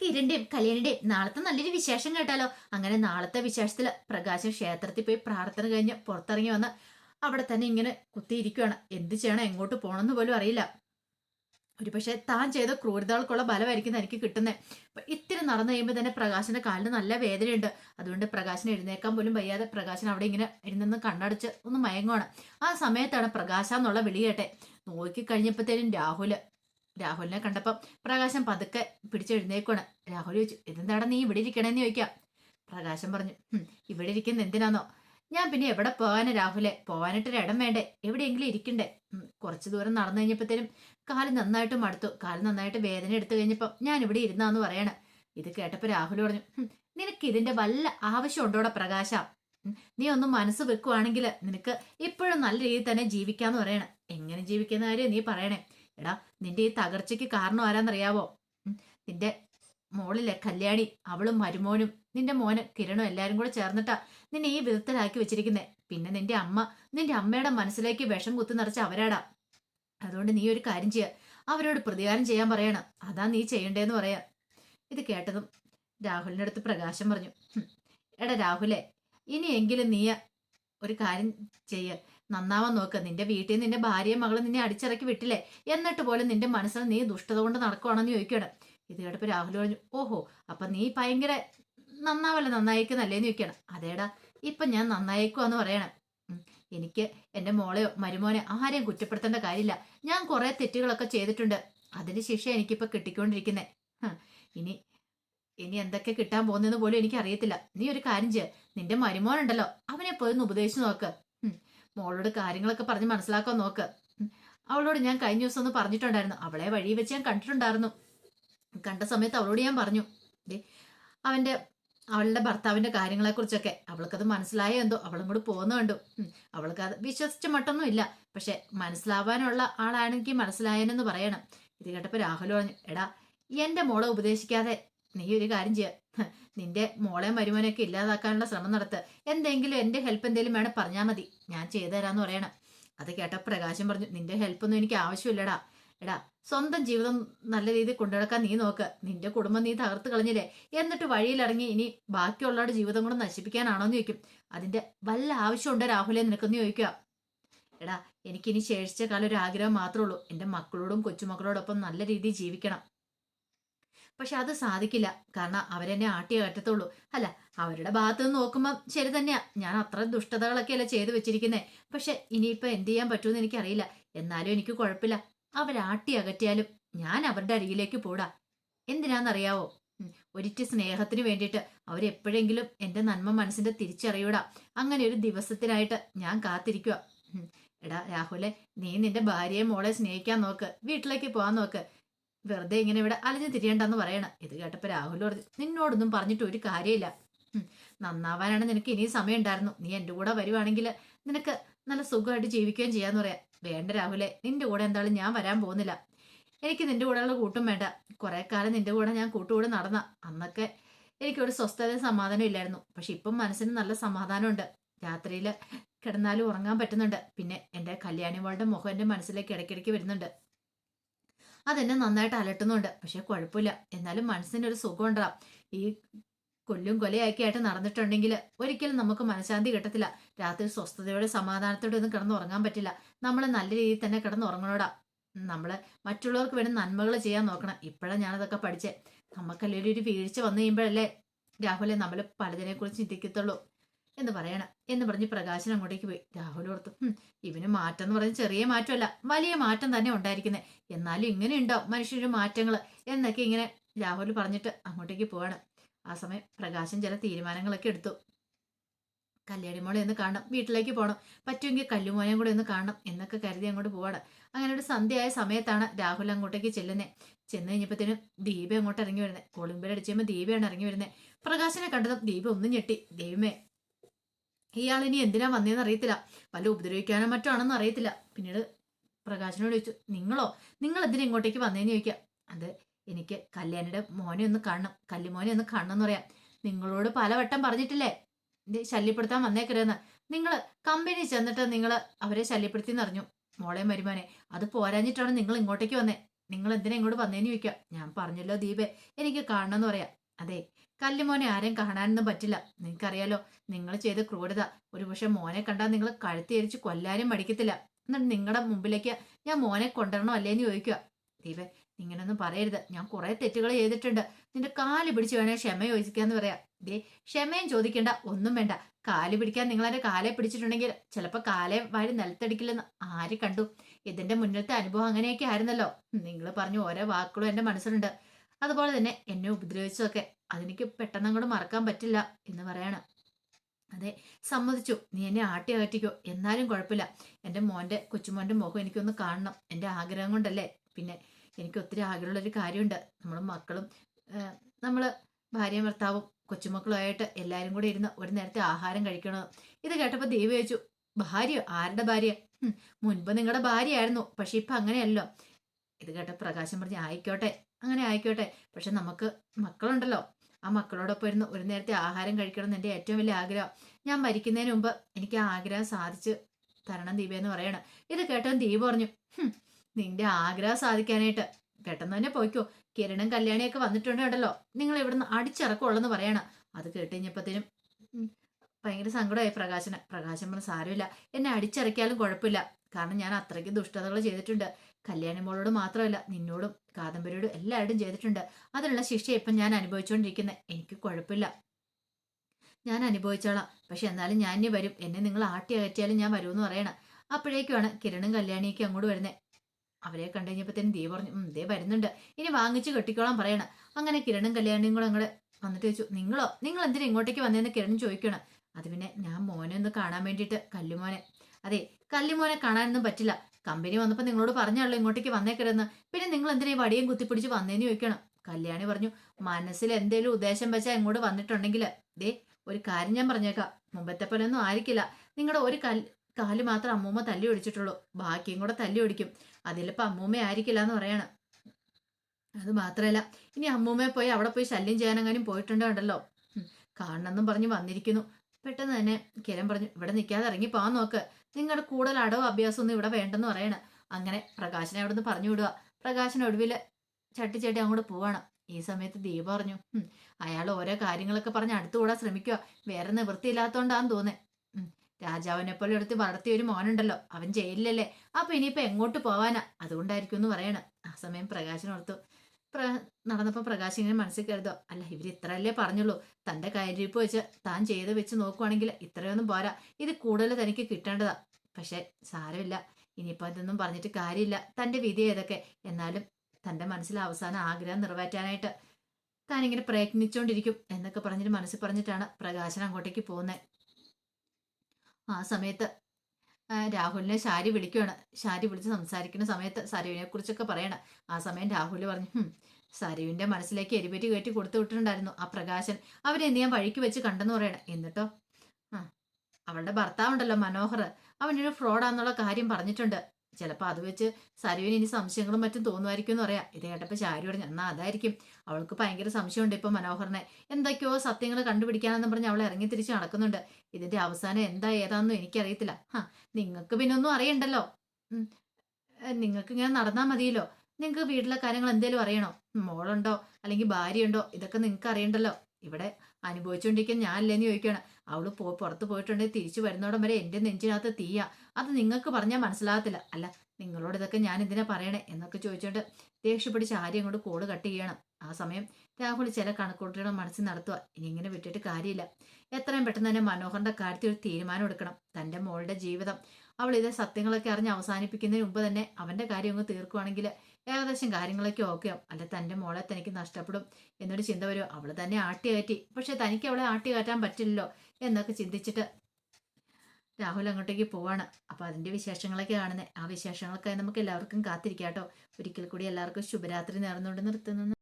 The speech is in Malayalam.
കിരണിന്റെയും കല്യാണിന്റെയും നാളത്തെ നല്ലൊരു വിശേഷം കേട്ടാലോ? അങ്ങനെ നാളത്തെ വിശേഷത്തിൽ പ്രകാശം ക്ഷേത്രത്തിൽ പോയി പ്രാർത്ഥന കഴിഞ്ഞ് പുറത്തിറങ്ങി വന്ന് അവിടെ തന്നെ ഇങ്ങനെ കുത്തിയിരിക്കുകയാണ് എന്ത് ചെയ്യണം? എങ്ങോട്ട് പോകണമെന്ന് പോലും അറിയില്ല. ഒരു പക്ഷെ താൻ ചെയ്ത ക്രൂരതകൾക്കുള്ള ബലമായിരിക്കും എനിക്ക് കിട്ടുന്നത് അപ്പൊ ഇത്തിരി നടന്നു കഴിയുമ്പോൾ തന്നെ പ്രകാശിന്റെ കാലിന് നല്ല വേദനയുണ്ട്. അതുകൊണ്ട് പ്രകാശിനെ എഴുന്നേക്കാൻ പോലും വയ്യാതെ പ്രകാശൻ അവിടെ ഇങ്ങനെ ഇരുന്ന് കണ്ണടച്ച് ഒന്ന് മയങ്ങുവാണ്. ആ സമയത്താണ് പ്രകാശ എന്നുള്ള വിളി കേട്ടെ. നോക്കി കഴിഞ്ഞപ്പോഴത്തേനും രാഹുൽ രാഹുലിനെ കണ്ടപ്പം പ്രകാശം പതുക്കെ പിടിച്ചെഴുന്നേക്കുവാണ്. രാഹുൽ ചോദിച്ചു ഇതെന്താടാ നീ ഇവിടെ ഇരിക്കണേന്ന് ചോദിക്കാം? പ്രകാശം പറഞ്ഞു "ഹും, ഇവിടെ ഇരിക്കുന്ന എന്തിനാന്നോ? ഞാൻ പിന്നെ എവിടെ പോകാനാ രാഹുലെ? പോകാനായിട്ടൊരു ഇടം വേണ്ടേ? എവിടെയെങ്കിലും ഇരിക്കണ്ടേ? കുറച്ച് ദൂരം നടന്നു കഴിഞ്ഞപ്പോഴത്തേനും കാൽ നന്നായിട്ട് മടുത്തു. കാൽ നന്നായിട്ട് വേദന എടുത്തു കഴിഞ്ഞപ്പോൾ ഞാൻ ഇവിടെ ഇരുന്നാന്ന് പറയണ. ഇത് കേട്ടപ്പോൾ രാഹുൽ പറഞ്ഞു നിനക്ക് ഇതിന്റെ വല്ല ആവശ്യം ഉണ്ടോടെ പ്രകാശ നീ ഒന്ന് മനസ്സ് വെക്കുവാണെങ്കിൽ നിനക്ക് ഇപ്പോഴും നല്ല രീതിയിൽ തന്നെ ജീവിക്കാന്ന് പറയണം. എങ്ങനെ ജീവിക്കുന്ന കാര്യം നീ പറയണേ. എടാ നിന്റെ ഈ തകർച്ചയ്ക്ക് കാരണം ആരാന്നറിയാവോ? നിന്റെ മോളിലെ കല്യാണി അവളും മരുമോനും നിന്റെ മോന് കിരണും എല്ലാരും കൂടെ ചേർന്നിട്ടാ നിന്നെ ഈ വിധത്തിലാക്കി വെച്ചിരിക്കുന്നേ. പിന്നെ നിന്റെ അമ്മ നിന്റെ അമ്മയുടെ മനസ്സിലേക്ക് വിഷം കുത്തി നിറച്ച അവരാടാ. അതുകൊണ്ട് നീ ഒരു കാര്യം ചെയ്യുക അവരോട് പ്രതികാരം ചെയ്യാൻ പറയണം. അതാ നീ ചെയ്യണ്ടേന്ന് പറയാ. ഇത് കേട്ടതും രാഹുലിന്റെ അടുത്ത് പ്രകാശം പറഞ്ഞു. "ഹും, എടാ രാഹുലെ ഇനിയെങ്കിലും നീ ഒരു കാര്യം ചെയ്യ. നന്നാവാൻ നോക്ക്. നിന്റെ വീട്ടിൽ നിന്റെ ഭാര്യയും മകളും നിന്നെ അടിച്ചിറക്കി വിട്ടില്ലേ? എന്നിട്ട് പോലും നിന്റെ മനസ്സിൽ നീ ദുഷ്ടത കൊണ്ട് നടക്കുവാണെന്ന് ചോദിക്കണം ഇത് കേട്ടപ്പോ രാഹുൽ പറഞ്ഞു ഓഹോ അപ്പൊ നീ ഭയങ്കര നന്നാവല്ല നന്നായിക്കുന്നല്ലേന്ന് ചോദിക്കണം അതേടാ ഇപ്പൊ ഞാൻ നന്നായിക്കുവാന്ന് പറയണം. എനിക്ക് എന്റെ മോളെയോ മരുമോനെ ആരെയും കുറ്റപ്പെടുത്തേണ്ട കാര്യമില്ല. ഞാൻ കുറെ തെറ്റുകളൊക്കെ ചെയ്തിട്ടുണ്ട്. അതിന് ശിക്ഷ എനിക്കിപ്പോ കിട്ടിക്കൊണ്ടിരിക്കുന്നത് ഇനി ഇനി എന്തൊക്കെ കിട്ടാൻ പോകുന്നതെന്ന് പോലും എനിക്ക് അറിയത്തില്ല നീ ഒരു കാര്യം ചെയ്യ. നിന്റെ മരുമോനുണ്ടല്ലോ അവനെ പോയി ഒന്ന് ഉപദേശിച്ച് നോക്ക്. മോളോട് കാര്യങ്ങളൊക്കെ പറഞ്ഞ് മനസ്സിലാക്കാൻ നോക്ക്. അവളോട് ഞാൻ കഴിഞ്ഞ ദിവസം ഒന്ന് പറഞ്ഞിട്ടുണ്ടായിരുന്നു. അവളെ വഴി വെച്ച് ഞാൻ കണ്ടിട്ടുണ്ടായിരുന്നു. കണ്ട സമയത്ത് അവളോട് ഞാൻ പറഞ്ഞു. അവന്റെ അവളുടെ ഭർത്താവിന്റെ കാര്യങ്ങളെക്കുറിച്ചൊക്കെ. അവൾക്കത് മനസ്സിലായോ എന്തോ? അവളും കൂടി പോകുന്ന കണ്ടു. അവൾക്ക് അത് വിശ്വസിച്ച മട്ടൊന്നും ഇല്ല. പക്ഷെ മനസ്സിലാവാനുള്ള ആളാണെങ്കിൽ മനസ്സിലായെന്ന് പറയണം. ഇത് കേട്ടപ്പോൾ രാഹുൽ പറഞ്ഞു എടാ എന്റെ മോളെ ഉപദേശിക്കാതെ നീ ഒരു കാര്യം ചെയ്യ. നിന്റെ മോളെ മരുമോനെയൊക്കെ ഇല്ലാതാക്കാനുള്ള ശ്രമം നടത്ത്. എന്തെങ്കിലും എന്റെ ഹെൽപ്പ് എന്തെങ്കിലും വേണം പറഞ്ഞാൽ മതി. ഞാൻ ചെയ്തുതരാന്ന് പറയണം. അത് കേട്ട പ്രകാശം പറഞ്ഞു നിന്റെ ഹെൽപ്പൊന്നും എനിക്ക് ആവശ്യമില്ലടാ. എടാ സ്വന്തം ജീവിതം നല്ല രീതിയിൽ കൊണ്ടുനടക്കാൻ നീ നോക്ക്. നിന്റെ കുടുംബം നീ തകർത്ത് കളഞ്ഞില്ലേ? എന്നിട്ട് വഴിയിലിറങ്ങി ഇനി ബാക്കിയുള്ളവരുടെ ജീവിതം കൂടെ നശിപ്പിക്കാനാണോന്ന് ചോദിക്കും. അതിന്റെ വല്ല ആവശ്യമുണ്ടോ രാഹുലെ നിനക്കെന്ന് ചോദിക്കുക. എടാ എനിക്കിനി ശേഷിച്ച കാലം ഒരു ആഗ്രഹം മാത്രമേ ഉള്ളൂ. എന്റെ മക്കളോടും കൊച്ചുമക്കളോടൊപ്പം നല്ല രീതിയിൽ ജീവിക്കണം. പക്ഷെ അത് സാധിക്കില്ല. കാരണം അവരെന്നെ ആട്ടിയേ കറ്റത്തുള്ളൂ അല്ല അവരുടെ ഭാഗത്ത് നിന്ന് നോക്കുമ്പോൾ ശരി തന്നെയാ. ഞാൻ അത്ര ദുഷ്ടതകളൊക്കെയല്ല ചെയ്തു വെച്ചിരിക്കുന്നേ. പക്ഷെ ഇനിയിപ്പോ എന്ത് ചെയ്യാൻ പറ്റുമെന്ന് എനിക്കറിയില്ല. എന്നാലും എനിക്ക് കുഴപ്പമില്ല. അവരാട്ടി അകറ്റിയാലും ഞാൻ അവരുടെ അരികിലേക്ക് പോടാ. എന്തിനാന്നറിയാവോ? ഉം, ഒരിറ്റ് സ്നേഹത്തിന് വേണ്ടിയിട്ട് അവരെപ്പോഴെങ്കിലും എന്റെ നന്മ മനസ്സിന്റെ തിരിച്ചറിയൂടാ. അങ്ങനെ ഒരു ദിവസത്തിനായിട്ട് ഞാൻ കാത്തിരിക്കുക എടാ രാഹുലെ നീ നിന്റെ ഭാര്യയെ മോളെ സ്നേഹിക്കാൻ നോക്ക്. വീട്ടിലേക്ക് പോകാൻ നോക്ക്. വെറുതെ ഇങ്ങനെ ഇവിടെ അലഞ്ഞു തിരിയണ്ടെന്ന് പറയണം. ഇത് കേട്ടപ്പോ രാഹുൽ പറഞ്ഞു നിന്നോടൊന്നും പറഞ്ഞിട്ട് ഒരു കാര്യമില്ല. നന്നാവാനാണ് നിനക്ക് ഇനിയും സമയം ഉണ്ടായിരുന്നു നീ എന്റെ കൂടെ വരുവാണെങ്കിൽ നിനക്ക് നല്ല സുഖമായിട്ട് ജീവിക്കുകയും ചെയ്യാന്ന് പറയാം. വേണ്ട രാഹുലെ നിന്റെ കൂടെ എന്തായാലും ഞാൻ വരാൻ പോകുന്നില്ല. എനിക്ക് നിന്റെ കൂടെയുള്ള കൂട്ടും വേണ്ട. കുറെ കാലം നിന്റെ കൂടെ ഞാൻ കൂട്ടുകൂടെ നടന്ന. അന്നൊക്കെ എനിക്കൊരു സ്വസ്ഥതയും സമാധാനം ഇല്ലായിരുന്നു. പക്ഷെ ഇപ്പം മനസ്സിന് നല്ല സമാധാനമുണ്ട്. രാത്രിയിൽ കിടന്നാലും ഉറങ്ങാൻ പറ്റുന്നുണ്ട്. പിന്നെ എന്റെ കല്യാണി മോളുടെ മുഖം എന്റെ മനസ്സിലേക്ക് ഇടയ്ക്കിടയ്ക്ക് വരുന്നുണ്ട്. അതെന്നെ നന്നായിട്ട് അലട്ടുന്നുണ്ട്. പക്ഷെ കുഴപ്പമില്ല. എന്നാലും മനസ്സിനൊരു സുഖം ഉണ്ടാവും ഈ കൊല്ലും കൊലയാക്കി ആയിട്ട് നടന്നിട്ടുണ്ടെങ്കിൽ ഒരിക്കലും നമുക്ക് മനഃശാന്തി കിട്ടത്തില്ല. രാത്രി സ്വസ്ഥതയോടെ സമാധാനത്തോടെ ഒന്നും കിടന്നുറങ്ങാൻ പറ്റില്ല. നമ്മൾ നല്ല രീതിയിൽ തന്നെ കിടന്നുറങ്ങണോടാ നമ്മൾ മറ്റുള്ളവർക്ക് വേണ്ടി നന്മകൾ ചെയ്യാൻ നോക്കണം. ഇപ്പോഴാണ് ഞാനതൊക്കെ പഠിച്ചേ. നമുക്കല്ലേ ഒരു വീഴ്ച വന്നു കഴിയുമ്പോഴല്ലേ രാഹുലെ നമ്മൾ പലതിനെക്കുറിച്ച് ചിന്തിക്കത്തുള്ളൂ. എന്ന് പറയണം. എന്ന് പറഞ്ഞ് പ്രകാശൻ അങ്ങോട്ടേക്ക് പോയി. രാഹുൽ ഓർത്തു "ഹും, ഇവന് മാറ്റം എന്ന് പറഞ്ഞ് ചെറിയ മാറ്റമല്ല വലിയ മാറ്റം തന്നെ ഉണ്ടായിരിക്കുന്നത് എന്നാലും ഇങ്ങനെ ഉണ്ടാവും മനുഷ്യരുടെ മാറ്റങ്ങൾ എന്നൊക്കെ ഇങ്ങനെ രാഹുൽ പറഞ്ഞിട്ട് അങ്ങോട്ടേക്ക് പോവാണ്. ആ സമയം പ്രകാശൻ ചില തീരുമാനങ്ങളൊക്കെ എടുത്തു. കല്യാണിമോളെ ഒന്ന് കാണണം വീട്ടിലേക്ക് പോകണം പറ്റുമെങ്കിൽ കല്ലുമോനെയും കൂടെ ഒന്ന് കാണണം എന്നൊക്കെ കരുതി അങ്ങോട്ട് പോവാണ്. അങ്ങനെ ഒരു സന്ധ്യയായ സമയത്താണ് രാഹുൽ അങ്ങോട്ടേക്ക് ചെല്ലുന്നത് ചെന്ന് കഴിഞ്ഞപ്പോഴത്തേനും ദീപ അങ്ങോട്ട് ഇറങ്ങി വരുന്നത് കൊളുമ്പിൽ അടിച്ചുമ്പോൾ ദീപയാണ് ഇറങ്ങി വരുന്നത് പ്രകാശനെ കണ്ടതും ദീപ ഒന്നും ഞെട്ടി. ദൈവമേ ഇയാൾ ഇനി എന്തിനാ വന്നതെന്ന് അറിയത്തില്ല. വല്ല ഉപദ്രവിക്കാനോ മറ്റോ ആണെന്ന് അറിയത്തില്ല. പിന്നീട് പ്രകാശനോട് ചോദിച്ചു നിങ്ങളോ? നിങ്ങൾ എന്തിനാ ഇങ്ങോട്ടേക്ക് വന്നേന്ന് ചോദിക്കാം? അത് എനിക്ക് കല്യാണിയുടെ മോനെ ഒന്ന് കാണണം. കല്ലുമോനെ ഒന്ന് കാണണം എന്ന് പറയാം. നിങ്ങളോട് പലവട്ടം പറഞ്ഞിട്ടില്ലേ? ശല്യപ്പെടുത്താൻ വന്നേക്കരുതെന്ന്. നിങ്ങൾ കമ്പനി ചെന്നിട്ട് നിങ്ങൾ അവരെ ശല്യപ്പെടുത്തി അറിഞ്ഞു. മോളെ മരുമാനെ അത് പോരാഞ്ഞിട്ടാണ് നിങ്ങൾ ഇങ്ങോട്ടേക്ക് വന്നേ. നിങ്ങൾ എന്തിനാ ഇങ്ങോട്ട് വന്നേന്ന് ചോദിക്കുക ഞാൻ പറഞ്ഞല്ലോ ദീപേ എനിക്ക് കാണണമെന്ന് പറയാം. അതെ കല്ലുമോനെ ആരെയും കാണാനൊന്നും പറ്റില്ല. നിങ്ങൾക്കറിയാലോ നിങ്ങൾ ചെയ്ത ക്രൂരത. ഒരുപക്ഷെ മോനെ കണ്ടാൽ നിങ്ങൾ കഴുത്തിയരിച്ച് കൊല്ലാനും മടിക്കത്തില്ല. എന്നിട്ട് നിങ്ങളുടെ മുമ്പിലേക്ക് ഞാൻ മോനെ കൊണ്ടുവരണോ അല്ലേന്ന് ചോദിക്കുക. ദീപേ ഇങ്ങനൊന്നും പറയരുത്. ഞാൻ കുറെ തെറ്റുകൾ ചെയ്തിട്ടുണ്ട്. നിന്റെ കാൽ പിടിച്ച് വേണേ ക്ഷമ ചോദിക്കാന്ന് പറയാം. ദേ ക്ഷമയും ചോദിക്കേണ്ട ഒന്നും വേണ്ട. കാൽ പിടിക്കാൻ നിങ്ങൾ എന്റെ കാലെ പിടിച്ചിട്ടുണ്ടെങ്കിൽ ചിലപ്പോൾ കാലെ വാരി നിലത്തടിക്കില്ലെന്ന് ആര് കണ്ടു? ഇതിന്റെ മുന്നിലത്തെ അനുഭവം അങ്ങനെയൊക്കെ ആയിരുന്നല്ലോ. നിങ്ങൾ പറഞ്ഞു ഓരോ വാക്കുകളും എന്റെ മനസ്സിലുണ്ട്. അതുപോലെ തന്നെ എന്നെ ഉപദ്രവിച്ചതൊക്കെ. അതെനിക്ക് പെട്ടെന്ന് അങ്ങോട്ട് മറക്കാൻ പറ്റില്ല എന്ന് പറയാണ്. അതെ സമ്മതിച്ചു. നീ എന്നെ ആട്ടി അകറ്റിക്കോ. എന്നാലും കുഴപ്പമില്ല. എന്റെ മോന്റെ കൊച്ചുമോന്റെ മുഖം എനിക്കൊന്ന് കാണണം. എന്റെ ആഗ്രഹം കൊണ്ടല്ലേ? പിന്നെ എനിക്ക് ഒത്തിരി ആഗ്രഹമുള്ളൊരു കാര്യമുണ്ട്. നമ്മൾ മക്കളും നമ്മൾ ഭാര്യയും ഭർത്താവും കൊച്ചുമക്കളുമായിട്ട് എല്ലാവരും കൂടെ ഇരുന്ന് ഒരു നേരത്തെ ആഹാരം കഴിക്കണം? ഇത് കേട്ടപ്പോൾ ദൈവം ചോദിച്ചു ഭാര്യ? ആരുടെ ഭാര്യ? മുൻപ് നിങ്ങളുടെ ഭാര്യയായിരുന്നു. പക്ഷെ ഇപ്പം അങ്ങനെയല്ലോ. ഇത് കേട്ട പ്രകാശം പറഞ്ഞ് ആയിക്കോട്ടെ. അങ്ങനെ ആയിക്കോട്ടെ. പക്ഷെ നമുക്ക് മക്കളുണ്ടല്ലോ. ആ മക്കളോടൊപ്പം ഇരുന്ന് ഒരു നേരത്തെ ആഹാരം കഴിക്കണം എന്ന് എന്റെ ഏറ്റവും വലിയ ആഗ്രഹം. ഞാൻ മരിക്കുന്നതിന് മുമ്പ് എനിക്ക് ആ ആഗ്രഹം സാധിച്ച് തരണം ദീപയെന്ന് പറയണം. ഇത് കേട്ടവൻ ദീപ പറഞ്ഞു നിന്റെ ആഗ്രഹം സാധിക്കാനായിട്ട് പെട്ടെന്ന് തന്നെ പോയിക്കോ. കിരണും കല്യാണിയൊക്കെ വന്നിട്ടുണ്ടല്ലോ നിങ്ങൾ ഇവിടുന്ന് അടിച്ചിറക്കുള്ളെന്ന് പറയണം. അത് കേട്ട് ഭയങ്കര സങ്കടമായി പ്രകാശന്. പ്രകാശൻ പറഞ്ഞു സാരമില്ല. എന്നെ അടിച്ചിറക്കിയാലും കുഴപ്പമില്ല. കാരണം ഞാൻ അത്രയ്ക്ക് ദുഷ്ടതകൾ ചെയ്തിട്ടുണ്ട്. കല്യാണി മോളോട് മാത്രമല്ല നിന്നോടും കാദംബരിയോടും എല്ലാവരോടും ചെയ്തിട്ടുണ്ട്. അതിനുള്ള ശിക്ഷ ഇപ്പം ഞാൻ അനുഭവിച്ചുകൊണ്ടിരിക്കുന്നത് എനിക്ക് കുഴപ്പമില്ല. ഞാൻ അനുഭവിച്ചോളാം. പക്ഷെ എന്നാലും ഞാൻ ഇനി വരും. എന്നെ നിങ്ങൾ ആട്ടി അകറ്റിയാലും ഞാൻ വരുമെന്ന് പറയണം. അപ്പോഴേക്കുമാണ് കിരണും കല്യാണിയൊക്കെ അങ്ങോട്ട് വരുന്നത് അവരെ കണ്ടു കഴിഞ്ഞപ്പോഴത്തേനും ദീ പറഞ്ഞു ദേ വരുന്നുണ്ട്. ഇനി വാങ്ങിച്ച് കെട്ടിക്കോളാൻ പറയണം. അങ്ങനെ കിരണും കല്യാണിയും കൂടെ അങ്ങോട്ട് വന്നിട്ട് ചോദിച്ചു നിങ്ങളോ? നിങ്ങൾ എന്തിനാ ഇങ്ങോട്ടേക്ക് വന്നതെന്ന് കിരൺ ചോദിക്കണം അത് പിന്നെ ഞാൻ മോനെ ഒന്ന് കാണാൻ വേണ്ടിയിട്ട് കല്ലുമോനെ. അതെ കല്ലിമോനെ കാണാനൊന്നും പറ്റില്ല. കമ്പനി വന്നപ്പോൾ നിങ്ങളോട് പറഞ്ഞാണല്ലോ ഇങ്ങോട്ടേക്ക് വന്നേക്കരുതെന്ന് പിന്നെ നിങ്ങൾ എന്തിനാ ഈ വടിയും കുത്തിപ്പിടിച്ച് വന്നേന്ന് ചോദിക്കണം? കല്യാണി പറഞ്ഞു മനസ്സിൽ എന്തേലും ഉദ്ദേശം വെച്ചാൽ ഇങ്ങോട്ട് വന്നിട്ടുണ്ടെങ്കിൽ. ദേ ഒരു കാര്യം ഞാൻ പറഞ്ഞേക്കാം. മുമ്പത്തെ പോലെ ഒന്നും ആയിരിക്കില്ല. നിങ്ങളുടെ ഒരു കൽ കാൽ മാത്രം അമ്മൂമ്മ തല്ലി ഒടിച്ചിട്ടുള്ളൂ. ബാക്കിയും കൂടെ തല്ലി ഒടിക്കും. അതിലിപ്പോൾ അമ്മൂമ്മ ആയിരിക്കില്ല എന്ന് പറയാണ്. അത് മാത്രമല്ല ഇനി അമ്മൂമ്മയെ പോയി അവിടെ പോയി ശല്യം ചെയ്യാനെങ്ങാനും പോയിട്ടുണ്ടോ കാണണമെന്നും പറഞ്ഞ് വന്നിരിക്കുന്നു. പെട്ടെന്ന് തന്നെ കിരൺ പറഞ്ഞു ഇവിടെ നിൽക്കാതെ ഇറങ്ങി പോകാൻ നോക്ക്. നിങ്ങളുടെ കൂടുതൽ അടവ് അഭ്യാസമൊന്നും ഇവിടെ വേണ്ടെന്ന് പറയണം. അങ്ങനെ പ്രകാശനെ അവിടെ നിന്ന് പറഞ്ഞു വിടുക. പ്രകാശൻ ഒടുവിൽ ചട്ടി ചട്ടി അങ്ങോട്ട് പോവാണ്. ഈ സമയത്ത് ദീപ പറഞ്ഞു അയാൾ ഓരോ കാര്യങ്ങളൊക്കെ പറഞ്ഞ് അടുത്തുകൂടാൻ ശ്രമിക്കുക. വേറെ നിവൃത്തിയില്ലാത്തോണ്ടാന്ന് തോന്നേ. രാജാവിനെ പോലെ എടുത്ത് വളർത്തിയ ഒരു മോനുണ്ടല്ലോ. അവൻ ജയിലിലല്ലേ. അപ്പൊ ഇനിയിപ്പോ എങ്ങോട്ട് പോവാനാ? അതുകൊണ്ടായിരിക്കും എന്ന് പറയണം. ആ സമയം പ്രകാശൻ ഓർത്തു നടന്നപ്പോൾ പ്രകാശ് ഇങ്ങനെ മനസ്സിൽ കരുതോ അല്ല ഇവർ ഇത്രയല്ലേ പറഞ്ഞുള്ളൂ. തന്റെ കയ്യിരിപ്പ് വെച്ച് താൻ ചെയ്ത് വെച്ച് നോക്കുവാണെങ്കിൽ ഇത്രയൊന്നും പോരാ. ഇത് കൂടുതൽ തനിക്ക് കിട്ടേണ്ടതാ. പക്ഷെ സാരമില്ല. ഇനിയിപ്പോൾ ഇതൊന്നും പറഞ്ഞിട്ട് കാര്യമില്ല. തന്റെ വിധി ഏതൊക്കെ? എന്നാലും തന്റെ മനസ്സിലെ അവസാന ആഗ്രഹം നിറവേറ്റാനായിട്ട് താൻ ഇങ്ങനെ പ്രയത്നിച്ചുകൊണ്ടിരിക്കും എന്നൊക്കെ പറഞ്ഞിട്ട് മനസ്സിൽ പറഞ്ഞിട്ടാണ് പ്രകാശൻ അങ്ങോട്ടേക്ക് പോകുന്നത് ആ സമയത്ത് രാഹുലിനെ ശാരി വിളിക്കുകയാണ് ശാരി വിളിച്ച് സംസാരിക്കുന്ന സമയത്ത് സരുവിനെ കുറിച്ചൊക്കെ പറയണം. ആ സമയം രാഹുൽ പറഞ്ഞു "ഹും, സരുവിന്റെ മനസ്സിലേക്ക് എരിപേറ്റ് കയറ്റി കൊടുത്തു വിട്ടിട്ടുണ്ടായിരുന്നു. ആ പ്രകാശൻ അവരെ ഞാൻ വഴിക്ക് വെച്ച് കണ്ടെന്ന് പറയണം. എന്നിട്ടോ? ആ അവളുടെ ഭർത്താവുണ്ടല്ലോ മനോഹർ. അവനൊരു ഫ്രോഡാന്നുള്ള കാര്യം പറഞ്ഞിട്ടുണ്ട്. ചിലപ്പോൾ അത് വെച്ച് സരുവിന് ഇനി സംശയങ്ങളും മറ്റും തോന്നുമായിരിക്കും എന്ന് പറയാം. ഇത് കേട്ടപ്പോൾ ശാരി പറഞ്ഞു എന്നാൽ അതായിരിക്കും. അവൾക്ക് ഭയങ്കര സംശയമുണ്ട് ഇപ്പം മനോഹറിനെ. എന്തൊക്കെയോ സത്യങ്ങൾ കണ്ടുപിടിക്കാനെന്ന് പറഞ്ഞ് അവൾ ഇറങ്ങി തിരിച്ച് നടക്കുന്നുണ്ട്. ഇതിന്റെ അവസാനം എന്താ ഏതാണെന്നും എനിക്കറിയത്തില്ല. ഹാ നിങ്ങൾക്ക് പിന്നെ ഒന്നും അറിയണ്ടല്ലോ. നിങ്ങൾക്ക് ഇങ്ങനെ നടന്നാൽ മതിയല്ലോ. നിങ്ങൾക്ക് വീട്ടിലെ കാര്യങ്ങൾ എന്തേലും അറിയണോ? മോളുണ്ടോ? അല്ലെങ്കിൽ ഭാര്യയുണ്ടോ? ഇതൊക്കെ നിങ്ങൾക്ക് അറിയണ്ടല്ലോ. ഇവിടെ അനുഭവിച്ചുകൊണ്ടിരിക്കുന്ന ഞാനല്ലേന്ന് ചോദിക്കുകയാണ്. അവൾ പോ പുറത്ത് പോയിട്ടുണ്ടെങ്കിൽ തിരിച്ചു വരുന്നോടം വരെ എന്റെ നെഞ്ചിനകത്ത് തീയ. അത് നിങ്ങൾക്ക് പറഞ്ഞാൽ മനസ്സിലാകത്തില്ല. അല്ല നിങ്ങളോട് ഇതൊക്കെ ഞാൻ എന്തിനാ പറയണേ എന്നൊക്കെ ചോദിച്ചുകൊണ്ട് ദേഷ്യപ്പെടിച്ച് ആരെയും കൊണ്ട് കോൾ കട്ട് ചെയ്യണം. ആ സമയം രാഹുൽ ചില കണക്കൂട്ടുകൾ മനസ്സിൽ നടത്തുക. ഇനി ഇങ്ങനെ വിട്ടിട്ട് കാര്യമില്ല. എത്രയും പെട്ടെന്ന് തന്നെ മനോഹറിന്റെ കാര്യത്തിൽ ഒരു തീരുമാനം എടുക്കണം. തന്റെ മോളുടെ ജീവിതം. അവൾ ഇതേ സത്യങ്ങളൊക്കെ അറിഞ്ഞ് അവസാനിപ്പിക്കുന്നതിന് മുമ്പ് തന്നെ അവന്റെ കാര്യം അങ്ങ് തീർക്കുവാണെങ്കിൽ ഏകദേശം കാര്യങ്ങളൊക്കെ ഓക്കെ ആവും. അല്ല തന്റെ മോളെ തനിക്ക് നഷ്ടപ്പെടും എന്നൊരു ചിന്ത വരും അവൾ തന്നെ ആട്ടി കയറ്റി പക്ഷെ തനിക്ക് അവളെ ആട്ടി കയറ്റാൻ പറ്റില്ലല്ലോ എന്നൊക്കെ ചിന്തിച്ചിട്ട് രാഹുൽ അങ്ങോട്ടേക്ക് പോവാണ്. അപ്പൊ അതിന്റെ വിശേഷങ്ങളൊക്കെ കാണുന്നത് ആ വിശേഷങ്ങളൊക്കെ നമുക്ക് എല്ലാവർക്കും കാത്തിരിക്കാം കേട്ടോ ഒരിക്കൽ കൂടി എല്ലാവർക്കും ശുഭരാത്രി നേർന്നുകൊണ്ട് നിർത്തുന്നു.